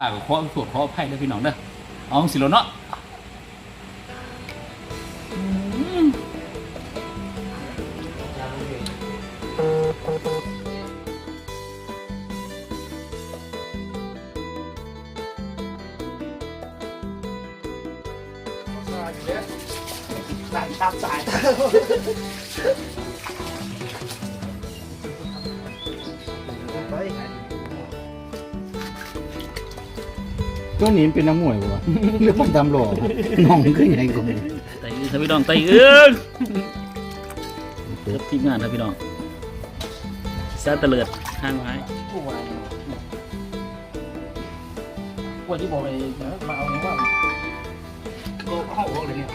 ปาขอสวดขออภัยด้วยพี่น้องเด้อเอาสิโลเนาะอืมสายตามสาย ตัวนี้มันเป็นน้ำมวยวะหรือมันดำหล่อวะน้องมันขึ้นใหญ่กว่าไตอื้อครับพี่น้องไตอื้อเปิดทีมงานครับพี่น้องซาเตลิดห้างไม้ผู้วายวันที่บอกเลยมาเอาเนี่ยว่าโอ้ห้องโอ้เลยเนี่ย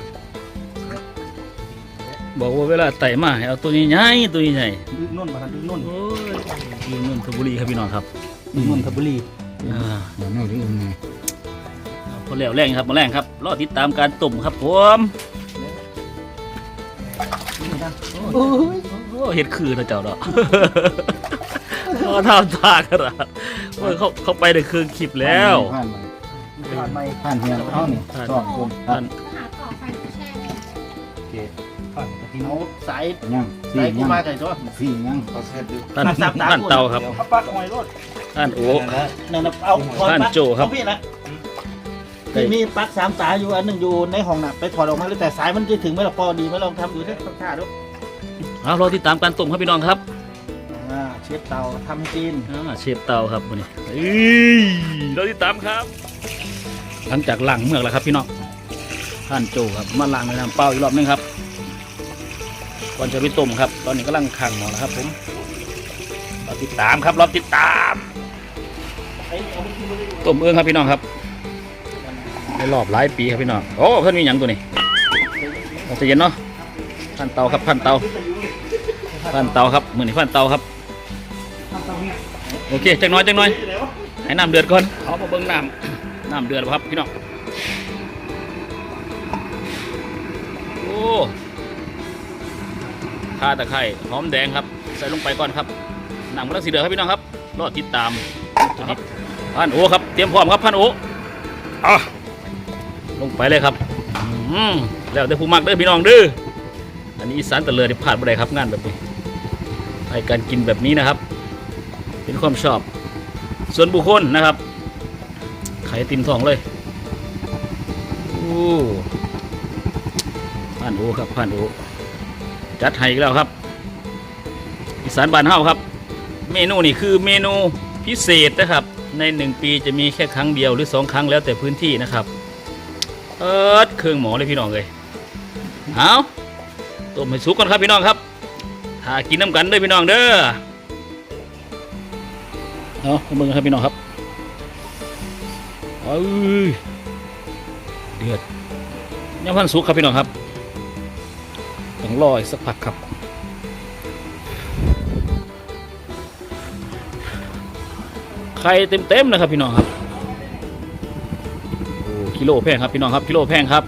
บอกว่าเวลาไต่มาให้เอาตัวนี้ใหญ่ตัวนี้ใหญ่ดึงนุ่นมาดึงนุ่นโอ้ยอยู่นนทบุรีครับพี่น้องครับดึงนุ่นทับบุรีอ่าเดี๋ยวแม่ที่อื่นไง พอแล้วแรงครับมาแรงครับรอติดตามการตุ่มครับผมโอ้ยโอ้เห็ดคือนะเจ้าเนาะเขาทำตาขนาดโอ้ยเขาเขาไปในคืนคลิปแล้วผ่านไม่ผ่านเฮียเอานี่ผ่านสองคนท่านโอเคผ่านทีโน้สายยังสายกูมาไก่ตัวสี่ยังท่านท่านเตาครับเอาปลั๊กหอยรถท่านโอ้นั่นนะเอาท่านโจ ครับพี่นะที่มีปลั๊กสามสายอยู่อันหนึ่งอยู่ในห้องน่ะไปถอดออกมาเลยแต่สายมันจะถึงไหมล่ะพอดีไหมลองทำดูสิต้องท่าดูเอารอติดตามการตุ่มครับพี่น้องครับอ่าเชฟเตาทำจีนอ่าเชฟเตาครับวันนี้เอ้ยรอติดตามครับ หลังจากล้างเมือกแล้วครับพี่น้องท่านโจครับมาล้างในน้ำเปล่าอีกรอบหนึงครับก่อนจะไปต้มครับ ตอนนี้กำลังขังหมอนะครับ ผมรอติดตามครับรอติดตามไอ้เอาไปกินเลยต้มเอื้องครับพี่น้องครับ ในรอบหลายปีครับพี่น้องโอ้เพิ่นมีหยังตัวนี้เราจะเย็นเนาะพันเตาครับพันเตาพันเตาครับมือนี้พันเตาครับโอเคจังน้อยจังน้อยให้น้ำเดือดก่อนเอามาเบิ่งน้ำน้ำเดือดครับพี่น้องโอ้ข่าตะไคร้หอมแดงครับ ใส่ลงไปก่อนครับน้ำกำลังสีเดือดครับพี่น้องครับรอติดตามตัวนี้พันโอครับเตรียมพร้อมครับพันโออะ ลงไปเลยครับอืแล้วแต่ผู้มักเด้อพี่น้องเด้ออันนี้อีสานตะเลือที่ผ่านบ่ได้ครับงานแบบนี้ไปการกินแบบนี้นะครับ เป็นความชอบ ส่วนบุคคลนะครับไข่ติมทองเลยโอ้พันโอครับพันโอจัดให้อีกแล้วครับ อีสานบานเฮาครับ เมนูนี่คือเมนูพิเศษนะครับ ในหนึ่งปีจะมีแค่ครั้งเดียวหรือสองครั้งแล้วแต่พื้นที่นะครับ เอิดเครื่องหมอเลยพี่น้องเลยเอาต้มให้สุกก่อนครับพี่น้องครับหากินน้ำกันเด้วยพี่น้องเด้อเอาเบิ่งครับพี่น้องครับเอ้ยเดือดยังพันสุกครับพี่น้องครับต้องรออีกสักพักครับไข่เต็มๆนะครับพี่น้องครับ กิโลแพงครับพี่น้องครับกิโลแพงครับ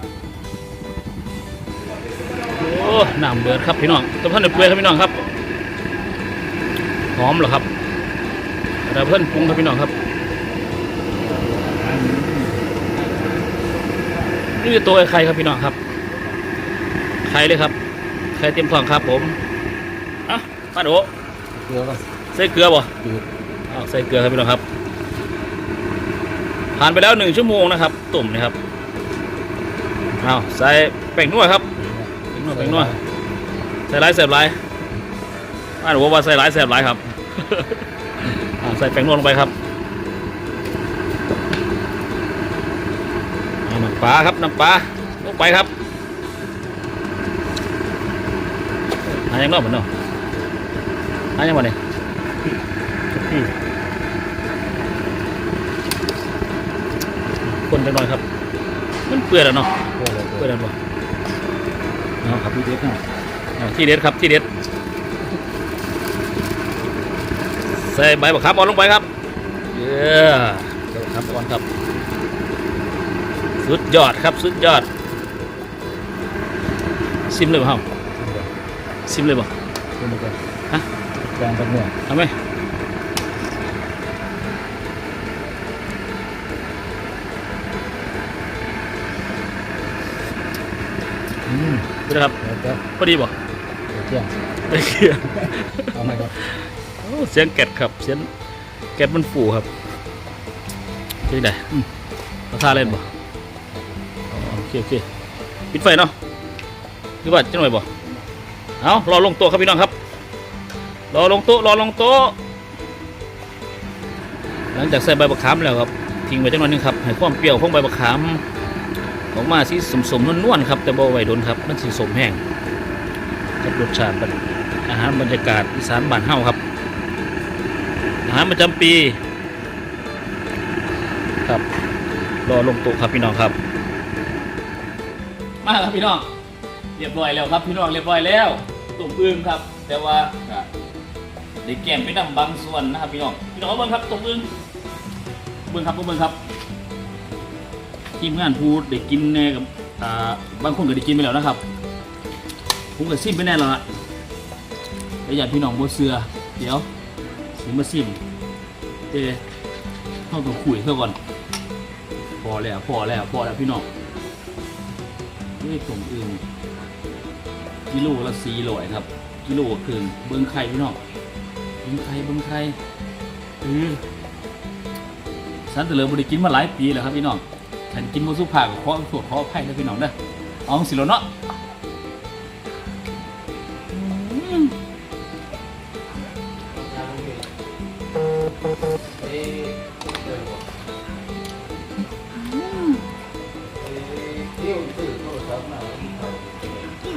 โอ้น้ำเดือดครับพี่น้องต้มท่านเดือดเปื่อยครับพี่น้องครับหอมเหรอครับแต่เพื่อนปรุงครับพี่น้องครับนี่คือตัวไข่ครับพี่น้องครับไข่เลยครับไข่เต็มท้องครับผมอะป้าโดเกลือก็ใส่เกลือบ่จืดเอาใส่เกลือครับพี่น้องครับ ผ่านไปแล้วหนึ่งชั่วโมงนะครับ ตุ่มนะครับเอาใส่แป้งนวดครับแป้งนวดแป้งนวดใส่หลายแสบหลายอ่านบอกว่าใส่หลายแสบหลายครับเอาใส่แป้งนวดลงไปครับเอาน้ำปลาครับน้ำปลาลงไปครับอันยังนอกเหมือนเนาะอันยังบ่เนี่ย พี่ คน จังหน่อยครับ มันเปื่อยแล้วเนาะโอ้โหเปื่อยแล้วบ่เอาครับพี่เด็กนะเอาที่เด็ดครับที่เด็ดใส่ใบบักครับเอาลงไปครับเย้ใส่บักครับก่อนครับ สุดยอดครับสุดยอด ซิมเลยบ่เฮาซิมเลยบ่เดี๋ยวมันก็ฮะแกงกับเนื้อเอาไหม ม นี่นะครับเดี๋ยวเดี๋ยวพอดีบ่เดี๋ยวเที่ยงไปเคียงเอาไหมครับโอ้เสียงแกดครับ เสียงแกดมันฟูครับเจ๊ได้อืมราคาเล่นบ่อ๋อโอเคโอเคปิดไฟเนาะหรือว่าจะหน่อยบ่เอารอลงโต๊ะครับพี่น้องครับ รอลงโต๊ะรอลงโต๊ะหลังจากใส่ใบมะขามแล้วครับทิ้งไว้จังหน่อยหนึงครับให้ความเปรี้ยวของใบมะขาม ออกมาสีสมๆนวลๆครับ แต่บ่ไว้โดนครับ มันสีสมแห้งกับรสชาติอาหารบรรยากาศอีสานบ้านเฮาครับ อาหารประจำปี ครับรอลงต๊ะครับพี่น้องครับ มาครับพี่น้องเรียบร้อยแล้วครับพี่น้องเรียบร้อยแล้วตุ่มอึ่งครับ แต่ว่าได้แกมไปนำบางส่วนนะครับพี่น้องพี่น้องเบิ่งครับตุ่มอึ่งเบิ่งครับเบิ่งครับ ทีมงานพูดได้กินแน่กับอ่าบางคนก็ได้กินไปแล้วนะครับ ผมก็ซิมไปแน่แล้วล่ะแล้วอยากพี่น้องบ่เสือเดี๋ยวสิมาซิมเต้ต้องขุยเท่าก่อน พอแล้วพอแล้วพอแล้วพี่น้องนี่ผมอึงกิโลละสี่ร้อยครับ กิโลครึ่งเบิ้งไข่พี่น้องเบิ้งไข่เบิ้งไข่เออสันเตลิมบริกินมาหลายปีแล้วครับพี่น้อง ฉันกินมาสุภาพกับขอโทษขออภัยนะพี่น้องเด้อเอาสิแล้วเนาะอืม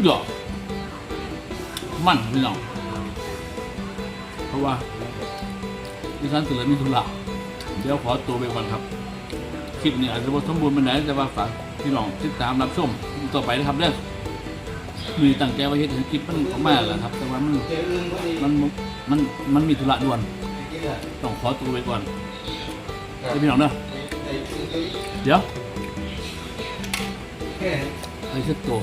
หยอกมันพี่น้องเพราะว่าดิฉันตื่นแล้วมีธุระเดี๋ยวขอตัวไปก่อนครับ คลิปนี้อาจจะบ่สมบูรณ์เป็นไหนแต่ว่าฝากพี่น้องติดตามรับชมต่อไปนะครับเด้อมีตั้งใจไว้เฮ็ดให้คลิปมันออกมาแล้วครับ แต่ว่ามันมันมันมันมีธุระด่วน ต้องขอตัวไปก่อนเดี๋ยวพี่น้องเด้อเดี๋ยวไปสักตัว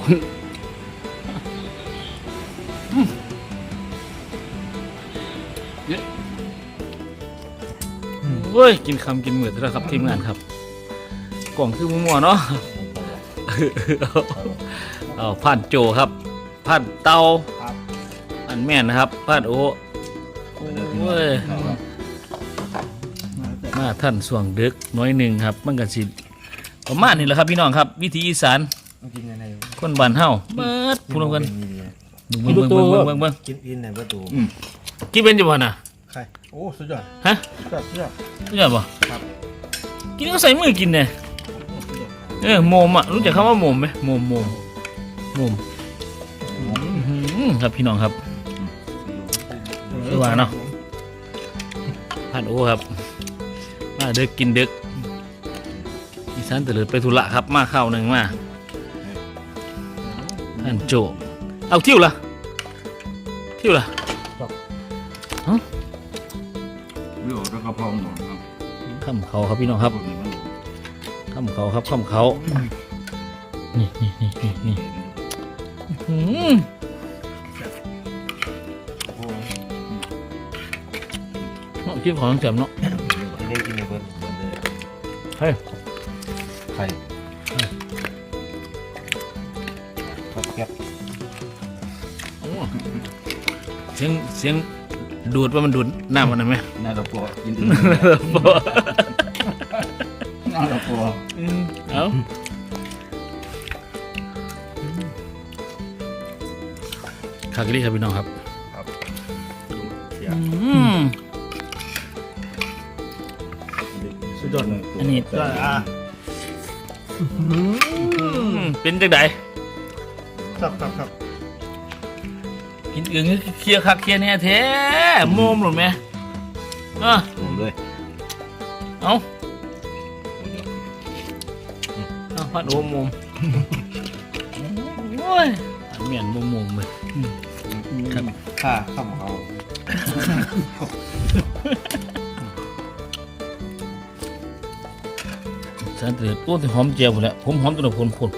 เนี่ยเว้ยกินคำกินเหมือนแล้วครับทีมงานครับ กล่องคือมัวๆเนาะเอาผ่านโจครับผ่านเตาอันแม่นนะครับผ่านโอโอ้ยมาท่านส่วงดึกน้อยหนึ่งครับ มันกันสิประมาณนี้แหละครับพี่น้องครับ วิถีอีสานกินยังไงคนบ้านเฮาเบิดพูดกันเบิ่งเบิ่งเบิ่งเบิ่งเบิ่งเบิ่งกินอินในประตูกี่เป็นอยู่บ่น่ะใครโอ้สุดยอดฮะสุดยอดสุดยอดรู้จักบ่ครับกินก็ใส่มือกินเนี่ย เออโมมอะรู้จักคำว่าโมมไหมโมมโมมโมมอื้อหือครับพี่น้องครับคือว่าเนาะพันโอครับ มาเด็กกินเด็กอีสานตะเลิดไปธุระครับมาข้าวหนึ่งมาท่านโจเอาเที่ยวละเที่ยวละวิวแล้วก็พร้อมหมดครับ ข้ามเขาครับพี่น้องครับ ข้ามเขาครับข้ามเขา นี่นี่นี่นี่นี่อื้อหือเนาะคิดของแจ่มเนาะได้กินในเบิร์ดเบิร์ดเลยเฮ้ยไข่ครับแก๊บโอ้เสียงเสียงดูดว่ามันดูดน้ำมันไหมน่าจะปวดกินอิน น่าจะปวดเอาคากรีครับพี่น้องครับอืมสุดยอดเลยอันนี้ก็อะอืมเป็นจังไดครับครับครับกินอึ่งเคลียร์คักเคลียร์แน่แท้โมมหรือไหมเอะผมเลย เอา พัดโอมโมมโอ้ยอันเมียนโมมโมมเลยครับค่าข้ามเขาสารเตือนโอ้แต่หอมเจียวหมดแล้วผมหอมตัวหนึ่งคนคน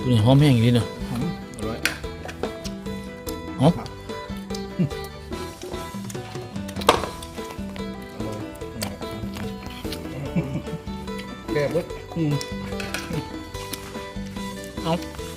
ตัวนี้หอมแห้งอย่างนี้เนาะอร่อยเอาแก้บึ้เอา